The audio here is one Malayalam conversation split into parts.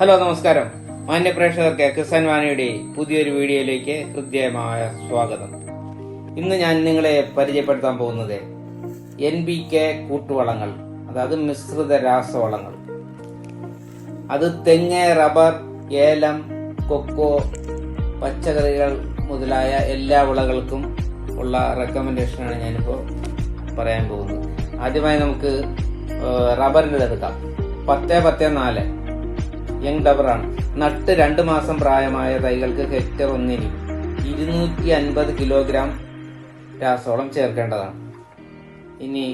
ഹലോ നമസ്കാരം. മാന്യ പ്രേക്ഷകർക്ക് കിസാൻ പുതിയൊരു വീഡിയോയിലേക്ക് ഹൃദ്യമായ സ്വാഗതം. ഇന്ന് ഞാൻ നിങ്ങളെ പരിചയപ്പെടുത്താൻ പോകുന്നത് എൻ ബി കെ കൂട്ടുവളങ്ങൾ അതായത് മിശ്രിത രാസവളങ്ങൾ. അത് തെങ്ങ് റബ്ബർ ഏലം കൊക്കോ പച്ചക്കറികൾ മുതലായ എല്ലാ വിളകൾക്കും ഉള്ള റെക്കമെൻഡേഷനാണ് ഞാനിപ്പോൾ പറയാൻ പോകുന്നത്. ആദ്യമായി നമുക്ക് റബ്ബറിന്റെ എടുക്കാം. പത്ത് പത്ത് നാല്. യങ് ഡബറാണ് നട്ട് രണ്ട് മാസം പ്രായമായ തൈകൾക്ക് ഹെക്ടർ ഒന്നിന് ഇരുന്നൂറ്റി അൻപത് കിലോഗ്രാം രാസവളം ചേർക്കേണ്ടതാണ്. ഇനി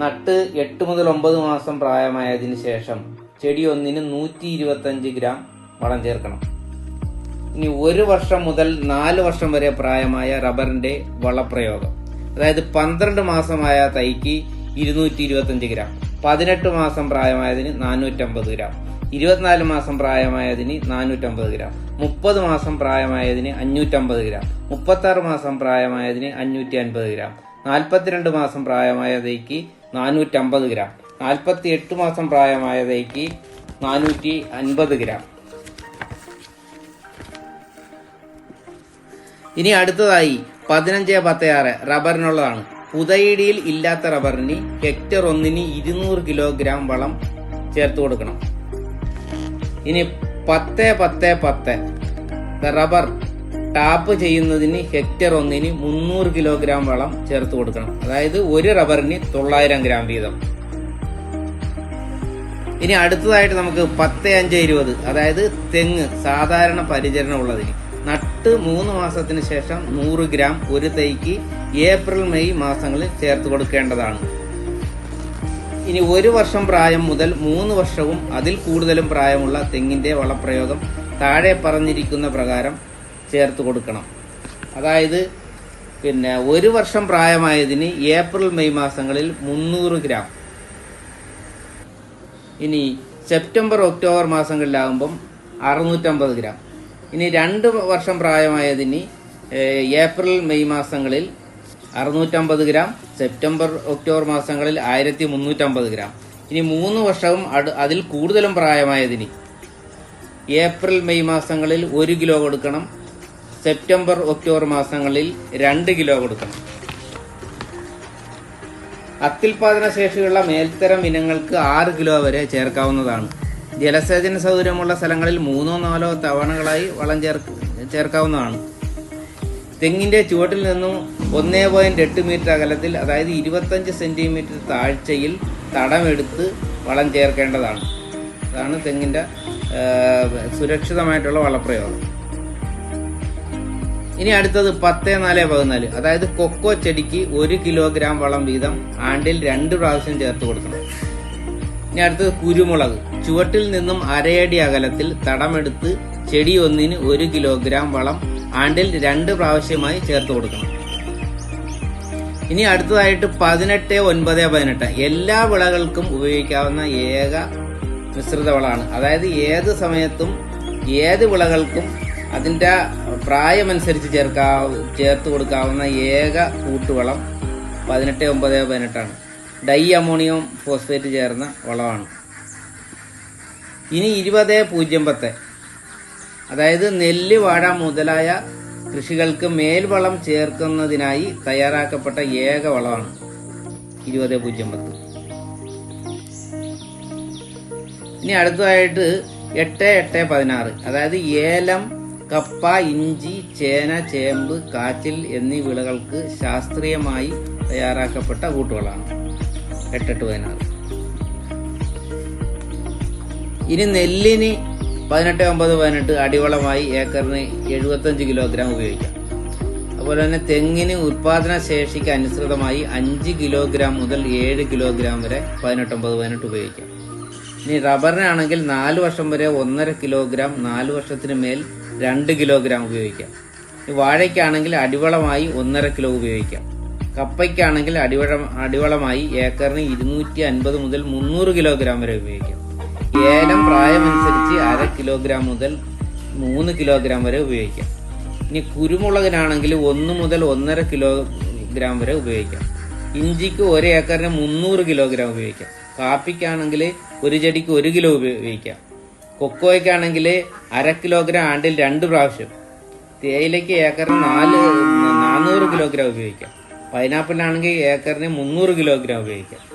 നട്ട് എട്ട് മുതൽ ഒമ്പത് മാസം പ്രായമായതിന് ശേഷം ചെടി ഒന്നിന് നൂറ്റി ഇരുപത്തഞ്ച് ഗ്രാം വളം ചേർക്കണം. ഇനി ഒരു വർഷം മുതൽ നാല് വർഷം വരെ പ്രായമായ റബ്ബറിന്റെ വളപ്രയോഗം. അതായത് പന്ത്രണ്ട് മാസമായ തൈക്ക് ഇരുന്നൂറ്റി ഇരുപത്തഞ്ച് ഗ്രാം പതിനെട്ട് മാസം പ്രായമായതിന് നാനൂറ്റമ്പത് ഗ്രാം. ഇരുപത്തിനാല് മാസം പ്രായമായതിന് നാനൂറ്റമ്പത് ഗ്രാം. മുപ്പത് മാസം പ്രായമായതിന് അഞ്ഞൂറ്റമ്പത് ഗ്രാം. മുപ്പത്തി ആറ് മാസം പ്രായമായതിന് അഞ്ഞൂറ്റി അൻപത് ഗ്രാം. നാൽപ്പത്തിരണ്ട് മാസം പ്രായമായതേക്ക് നാനൂറ്റമ്പത് ഗ്രാം. നാൽപ്പത്തി എട്ട് മാസം പ്രായമായതേക്ക് നാനൂറ്റി അൻപത് ഗ്രാം. ഇനി അടുത്തതായി പതിനഞ്ച് പത്ത് ആറ് റബ്ബറിനുള്ളതാണ്. പുതയിടിയിൽ ഇല്ലാത്ത റബ്ബറിന് ഹെക്ടർ ഒന്നിന് ഇരുന്നൂറ് കിലോഗ്രാം വളം ചേർത്ത് കൊടുക്കണം. ഇനി പത്ത് പത്ത് പത്ത്. റബ്ബർ. ടാപ്പ് ചെയ്യുന്നതിന് ഹെക്ടർ ഒന്നിന് മുന്നൂറ് കിലോഗ്രാം വളം ചേർത്ത് കൊടുക്കണം. അതായത് ഒരു റബ്ബറിന് തൊള്ളായിരം ഗ്രാം വീതം. ഇനി അടുത്തതായിട്ട് നമുക്ക് പത്ത് അഞ്ച് ഇരുപത്. അതായത് തെങ്ങ് സാധാരണ പരിചരണം ഉള്ളതിന്. നട്ട് മൂന്ന് മാസത്തിന് ശേഷം നൂറ് ഗ്രാം ഒരു തൈക്ക് ഏപ്രിൽ മെയ് മാസങ്ങളിൽ ചേർത്ത് കൊടുക്കേണ്ടതാണ്. ഇനി ഒരു വർഷം പ്രായം മുതൽ മൂന്ന് വർഷവും അതിൽ കൂടുതലും പ്രായമുള്ള തെങ്ങിന്റെ വളപ്രയോഗം താഴെ പറഞ്ഞിരിക്കുന്ന പ്രകാരം ചേർത്ത് കൊടുക്കണം. അതായത് പിന്നെ ഒരു വർഷം പ്രായമായതിന് ഏപ്രിൽ മെയ് മാസങ്ങളിൽ മുന്നൂറ് ഗ്രാം. ഇനി സെപ്റ്റംബർ ഒക്ടോബർ മാസങ്ങളിലാകുമ്പം അറുന്നൂറ്റമ്പത് ഗ്രാം. ഇനി രണ്ട് വർഷം പ്രായമായതിന് ഏപ്രിൽ മെയ് മാസങ്ങളിൽ അറുന്നൂറ്റമ്പത് ഗ്രാം. സെപ്റ്റംബർ ഒക്ടോബർ മാസങ്ങളിൽ ആയിരത്തി മുന്നൂറ്റമ്പത് ഗ്രാം. ഇനി മൂന്ന് വർഷവും അതിൽ കൂടുതലും പ്രായമായതിന്. ഏപ്രിൽ മെയ് മാസങ്ങളിൽ ഒരു കിലോ കൊടുക്കണം. സെപ്റ്റംബർ ഒക്ടോബർ മാസങ്ങളിൽ രണ്ട് കിലോ കൊടുക്കണം. അത്യുൽപാദന ശേഷിയുള്ള മേൽത്തരം ഇനങ്ങൾക്ക് ആറ് കിലോ വരെ ചേർക്കാവുന്നതാണ്. ജലസേചന സൗകര്യമുള്ള സ്ഥലങ്ങളിൽ മൂന്നോ നാലോ തവണകളായി വളം ചേർ ചേർക്കാവുന്നതാണ്. തെങ്ങിന്റെ ചുവട്ടിൽ നിന്നും ഒന്നേ പോയിന്റ് എട്ട് മീറ്റർ അകലത്തിൽ അതായത് ഇരുപത്തഞ്ച് സെന്റിമീറ്റർ താഴ്ചയിൽ തടമെടുത്ത് വളം ചേർക്കേണ്ടതാണ്. അതാണ് തെങ്ങിന്റെ ആ, സുരക്ഷിതമായിട്ടുള്ള വളപ്രയോഗം. ഇനി അടുത്തത് പത്ത് നാല് പതിനാല്. അതായത് കൊക്കോ ചെടിക്ക് ഒരു കിലോഗ്രാം വളം വീതം ആണ്ടിൽ രണ്ട് പ്രാവശ്യം ചേർത്ത് കൊടുക്കണം. ഇനി അടുത്തത് കുരുമുളക്. ചുവട്ടിൽ നിന്നും അരയടി അകലത്തിൽ തടമെടുത്ത് ചെടി ഒന്നിന് ഒരു കിലോഗ്രാം വളം ആണ്ടിൽ രണ്ട് പ്രാവശ്യമായി ചേർത്ത് കൊടുക്കണം. ഇനി അടുത്തതായിട്ട് പതിനെട്ട് ഒൻപത് പതിനെട്ട്. എല്ലാ വിളകൾക്കും ഉപയോഗിക്കാവുന്ന ഏക മിശ്രിത വളമാണ് അതായത് ഏത് സമയത്തും ഏത് വിളകൾക്കും അതിന്റെ പ്രായമനുസരിച്ച് ചേർക്കാ ചേർത്ത് കൊടുക്കാവുന്ന ഏക കൂട്ടുവളം പതിനെട്ട് ഒമ്പത് പതിനെട്ടാണ്. ഡൈ അമോണിയം ഫോസ്ഫേറ്റ് ചേർന്ന വളമാണ്. ഇനി ഇരുപത് പൂജ്യം പത്ത്. അതായത് നെല്ല് വാഴ മുതലായ കൃഷികൾക്ക് മേൽവളം ചേർക്കുന്നതിനായി തയ്യാറാക്കപ്പെട്ട ഏക വളമാണ്. ഇരുപത് പൂജ്യം പത്ത്. ഇനി അടുത്തതായിട്ട് എട്ട് എട്ട് പതിനാറ്. അതായത് ഏലം കപ്പ ഇഞ്ചി ചേന ചേമ്പ് കാച്ചിൽ എന്നീ വിളകൾക്ക് ശാസ്ത്രീയമായി തയ്യാറാക്കപ്പെട്ട കൂട്ടുകളാണ് എട്ടെട്ട് പതിനാറ്. ഇനി നെല്ലിന് പതിനെട്ട് ഒമ്പത് പതിനെട്ട് അടിവളമായി ഏക്കറിന് എഴുപത്തഞ്ച് കിലോഗ്രാം ഉപയോഗിക്കാം. അതുപോലെ തന്നെ തെങ്ങിന് ഉത്പാദന ശേഷിക്ക് അനുസൃതമായി അഞ്ച് കിലോഗ്രാം മുതൽ ഏഴ് കിലോഗ്രാം വരെ പതിനെട്ടൊമ്പത് പതിനെട്ട് ഉപയോഗിക്കാം. ഇനി റബ്ബറിനാണെങ്കിൽ നാല് വർഷം വരെ ഒന്നര കിലോഗ്രാം നാല് വർഷത്തിന് മേൽ രണ്ട് കിലോഗ്രാം ഉപയോഗിക്കാം. വാഴയ്ക്കാണെങ്കിൽ അടിവളമായി ഒന്നര കിലോ ഉപയോഗിക്കാം. കപ്പയ്ക്കാണെങ്കിൽ അടിവളം അടിവളമായി ഏക്കറിന് ഇരുന്നൂറ്റി അൻപത് മുതൽ മുന്നൂറ് കിലോഗ്രാം വരെ ഉപയോഗിക്കാം. ഏലം പ്രായമനുസരിച്ച് അര കിലോഗ്രാം മുതൽ മൂന്ന് കിലോഗ്രാം വരെ ഉപയോഗിക്കാം. ഇനി കുരുമുളകിനാണെങ്കിൽ ഒന്ന് മുതൽ ഒന്നര കിലോഗ്രാം വരെ ഉപയോഗിക്കാം. ഇഞ്ചിക്ക് ഒരു ഏക്കറിന് മുന്നൂറ് കിലോഗ്രാം ഉപയോഗിക്കാം. കാപ്പിക്കാണെങ്കിൽ ഒരു ചെടിക്ക് ഒരു കിലോ ഉപയോഗിക്കാം. കൊക്കോയ്ക്കാണെങ്കിൽ അര കിലോഗ്രാം ആണ്ടിൽ രണ്ട് പ്രാവശ്യം. തേയിലയ്ക്ക് ഏക്കറിന് നാല് നാനൂറ് കിലോഗ്രാം ഉപയോഗിക്കാം. പൈനാപ്പിളിനാണെങ്കിൽ ഏക്കറിന് മുന്നൂറ് കിലോഗ്രാം ഉപയോഗിക്കാം.